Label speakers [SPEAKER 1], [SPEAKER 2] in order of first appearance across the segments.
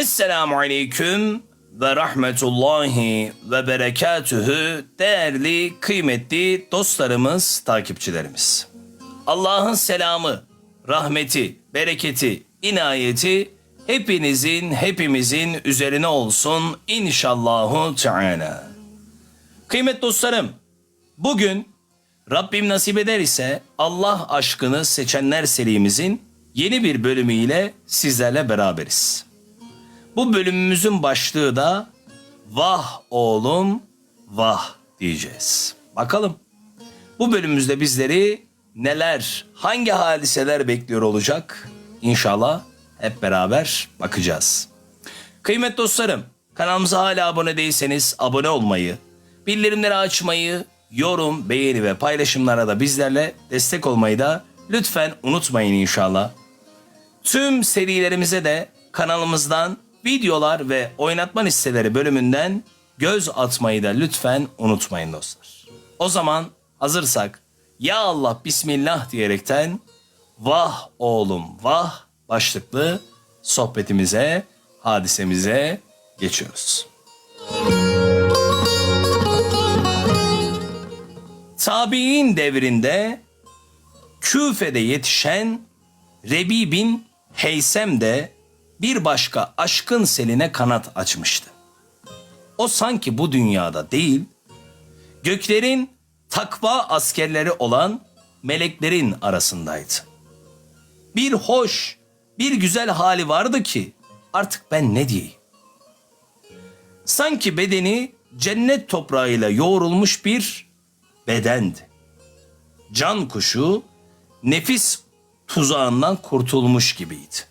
[SPEAKER 1] Esselamu Aleyküm ve Rahmetullahi ve Berekatühü değerli, kıymetli dostlarımız, takipçilerimiz. Allah'ın selamı, rahmeti, bereketi, inayeti hepinizin, hepimizin üzerine olsun inşallahu teala. Kıymetli dostlarım, bugün Rabbim nasip eder ise Allah aşkını seçenler serimizin yeni bir bölümüyle sizlerle beraberiz. Bu bölümümüzün başlığı da vah oğlum vah diyeceğiz. Bakalım bu bölümümüzde bizleri neler, hangi hadiseler bekliyor olacak? İnşallah hep beraber bakacağız. Kıymetli dostlarım, kanalımıza hala abone değilseniz abone olmayı, bildirimleri açmayı, yorum, beğeni ve paylaşımlara da bizlerle destek olmayı da lütfen unutmayın inşallah. Tüm serilerimize de kanalımızdan videolar ve oynatma listeleri bölümünden göz atmayı da lütfen unutmayın dostlar. O zaman hazırsak ya Allah Bismillah diyerekten vah oğlum vah başlıklı sohbetimize, hadisemize geçiyoruz. Tabi'in devrinde Küfe'de yetişen Rebi bin Heysem de bir başka aşkın seline kanat açmıştı. O sanki bu dünyada değil, göklerin takva askerleri olan meleklerin arasındaydı. Bir hoş, bir güzel hali vardı ki artık ben ne diyeyim? Sanki bedeni cennet toprağıyla yoğrulmuş bir bedendi. Can kuşu nefis tuzağından kurtulmuş gibiydi.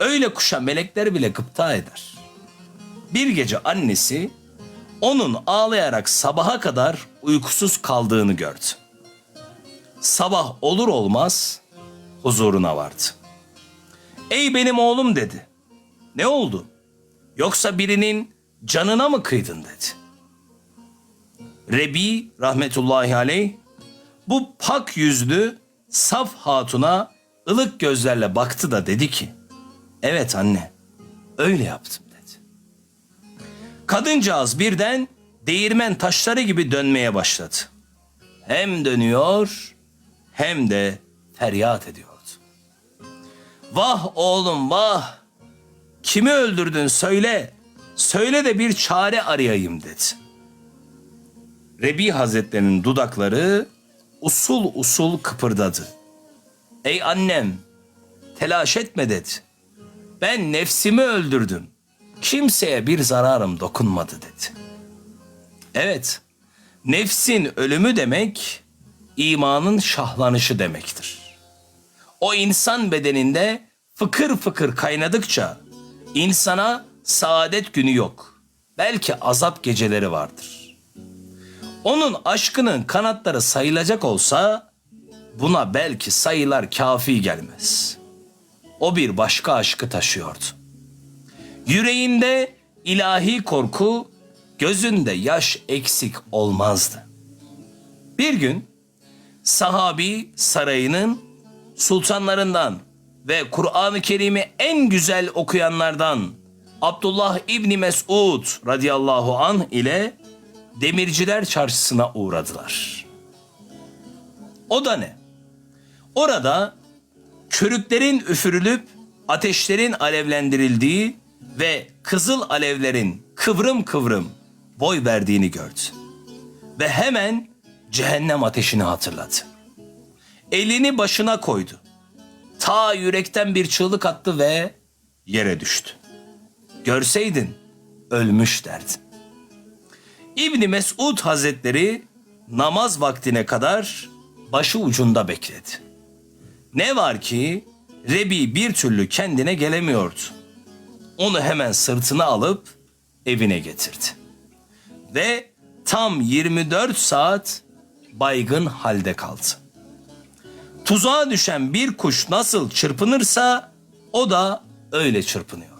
[SPEAKER 1] Öyle kuşa melekler bile gıpta eder. Bir gece annesi onun ağlayarak sabaha kadar uykusuz kaldığını gördü. Sabah olur olmaz huzuruna vardı. Ey benim oğlum dedi. Ne oldu? Yoksa birinin canına mı kıydın dedi. Rebi rahmetullahi aleyh bu pak yüzlü saf hatuna ılık gözlerle baktı da dedi ki Evet anne öyle yaptım dedi. Kadıncağız birden değirmen taşları gibi dönmeye başladı. Hem dönüyor hem de feryat ediyordu. Vah oğlum vah kimi öldürdün söyle söyle de bir çare arayayım dedi. Rebi Hazretlerinin dudakları usul usul kıpırdadı. Ey annem telaş etme dedi. Ben nefsimi öldürdüm. Kimseye bir zararım dokunmadı dedi. Evet, nefsin ölümü demek imanın şahlanışı demektir. O insan bedeninde fıkır fıkır kaynadıkça insana saadet günü yok. Belki azap geceleri vardır. Onun aşkının kanatları sayılacak olsa buna belki sayılar kafi gelmez. O bir başka aşkı taşıyordu. Yüreğinde ilahi korku, gözünde yaş eksik olmazdı. Bir gün sahabi sarayının sultanlarından ve Kur'an-ı Kerim'i en güzel okuyanlardan Abdullah İbni Mesud radıyallahu an ile Demirciler Çarşısı'na uğradılar. O da ne? Orada körüklerin üfürülüp ateşlerin alevlendirildiği ve kızıl alevlerin kıvrım kıvrım boy verdiğini gördü. Ve hemen cehennem ateşini hatırladı. Elini başına koydu. Ta yürekten bir çığlık attı ve yere düştü. Görseydin ölmüş derdin. İbni Mesud Hazretleri namaz vaktine kadar başı ucunda bekledi. Ne var ki Rebi bir türlü kendine gelemiyordu. Onu hemen sırtına alıp evine getirdi. Ve tam 24 saat baygın halde kaldı. Tuzağa düşen bir kuş nasıl çırpınırsa o da öyle çırpınıyordu.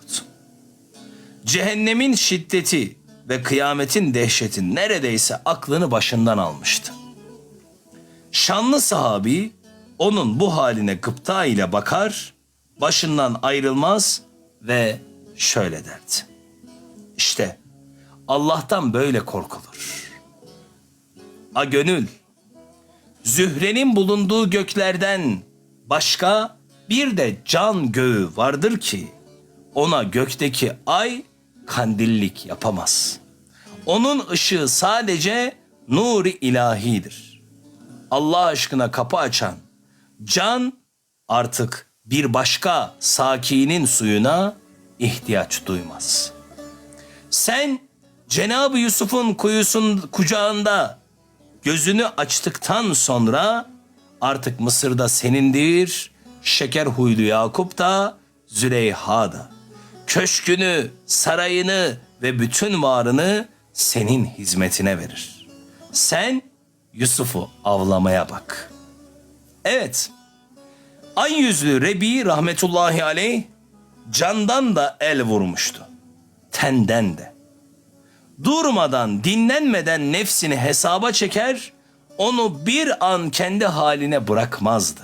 [SPEAKER 1] Cehennemin şiddeti ve kıyametin dehşeti neredeyse aklını başından almıştı. Şanlı sahabi onun bu haline gıpta ile bakar, başından ayrılmaz ve şöyle derdi. İşte Allah'tan böyle korkulur. A gönül, Zühre'nin bulunduğu göklerden başka bir de can göğü vardır ki ona gökteki ay kandillik yapamaz. Onun ışığı sadece nuri ilahidir. Allah aşkına kapı açan can artık bir başka sakinin suyuna ihtiyaç duymaz. Sen Cenab-ı Yusuf'un kuyusun kucağında gözünü açtıktan sonra artık Mısır'da senindir. Şeker huylu Yakup da Züleyha da. Köşkünü, sarayını ve bütün varını senin hizmetine verir. Sen Yusuf'u avlamaya bak. Evet. Ay yüzlü Rebi rahmetullahi aleyh candan da el vurmuştu. Tenden de durmadan, dinlenmeden nefsini hesaba çeker, onu bir an kendi haline bırakmazdı.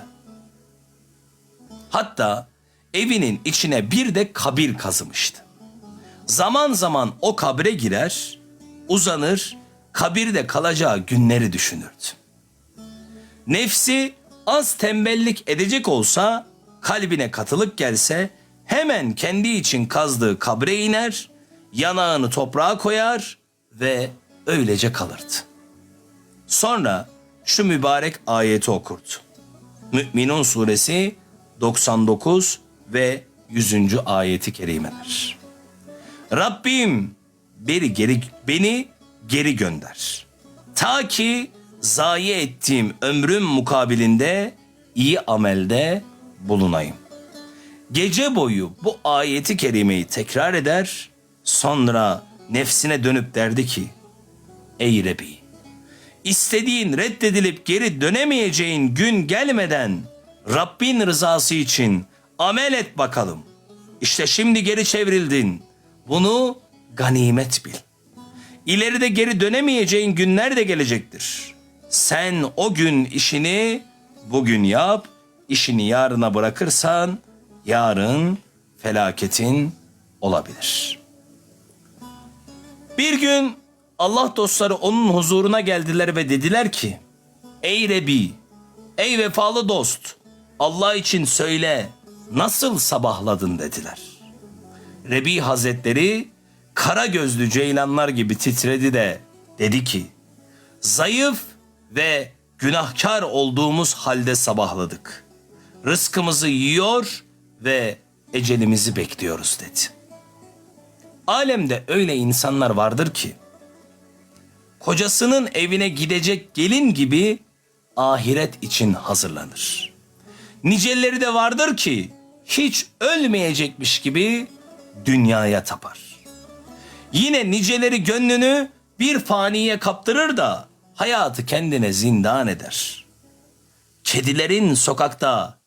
[SPEAKER 1] Hatta evinin içine bir de kabir kazımıştı. Zaman zaman o kabre girer, uzanır, kabirde kalacağı günleri düşünürdü. Nefsi az tembellik edecek olsa, kalbine katılık gelse hemen kendi için kazdığı kabre iner, yanağını toprağa koyar ve öylece kalırdı. Sonra şu mübarek ayeti okurdu. Mü'minun suresi 99 ve 100. ayeti kerimeler. Rabbim beni geri, beni geri gönder. Ta ki zayi ettiğim ömrüm mukabilinde iyi amelde bulunayım. Gece boyu bu ayeti kerimeyi tekrar eder, sonra nefsine dönüp derdi ki, Ey Rebi, istediğin reddedilip geri dönemeyeceğin gün gelmeden Rabbin rızası için amel et bakalım. İşte şimdi geri çevrildin. Bunu ganimet bil. İleride geri dönemeyeceğin günler de gelecektir. Sen o gün işini bugün yap, işini yarına bırakırsan yarın felaketin olabilir. Bir gün Allah dostları onun huzuruna geldiler ve dediler ki Ey Rebi, ey vefalı dost Allah için söyle nasıl sabahladın dediler. Rebi Hazretleri kara gözlü ceylanlar gibi titredi de dedi ki zayıf ve günahkar olduğumuz halde sabahladık. Rızkımızı yiyor ve ecelimizi bekliyoruz dedi. Alemde öyle insanlar vardır ki kocasının evine gidecek gelin gibi ahiret için hazırlanır. Niceleri de vardır ki hiç ölmeyecekmiş gibi dünyaya tapar. Yine niceleri gönlünü bir faniye kaptırır da hayatı kendine zindan eder. Kedilerin sokakta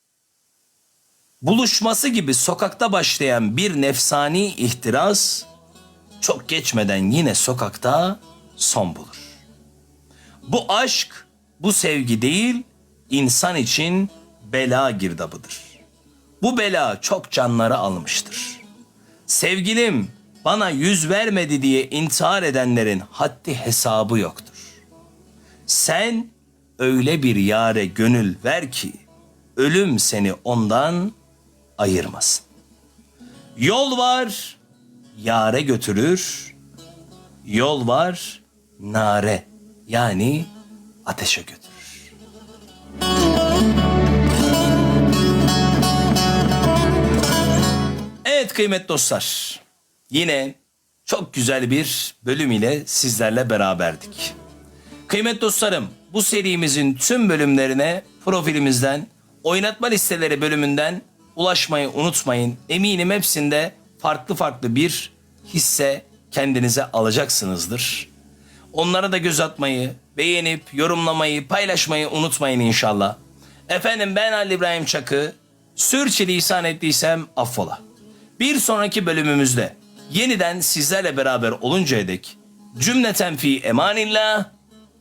[SPEAKER 1] buluşması gibi sokakta başlayan bir nefsani ihtiras çok geçmeden yine sokakta son bulur. Bu aşk, bu sevgi değil, insan için bela girdabıdır. Bu bela çok canları almıştır. Sevgilim bana yüz vermedi diye intihar edenlerin haddi hesabı yoktur. Sen öyle bir yare gönül ver ki ölüm seni ondan ayırmasın. Yol var, yare götürür. Yol var, nare yani ateşe götürür. Evet kıymetli dostlar. Yine çok güzel bir bölüm ile sizlerle beraberdik. Kıymetli dostlarım, bu serimizin tüm bölümlerine profilimizden, oynatma listeleri bölümünden ulaşmayı unutmayın. Eminim hepsinde farklı farklı bir hisse kendinize alacaksınızdır. Onlara da göz atmayı, beğenip, yorumlamayı, paylaşmayı unutmayın inşallah. Efendim ben Ali İbrahim Çakı. Sürçülisan ettiysem affola. Bir sonraki bölümümüzde yeniden sizlerle beraber oluncaya dek cümleten fi emanillah.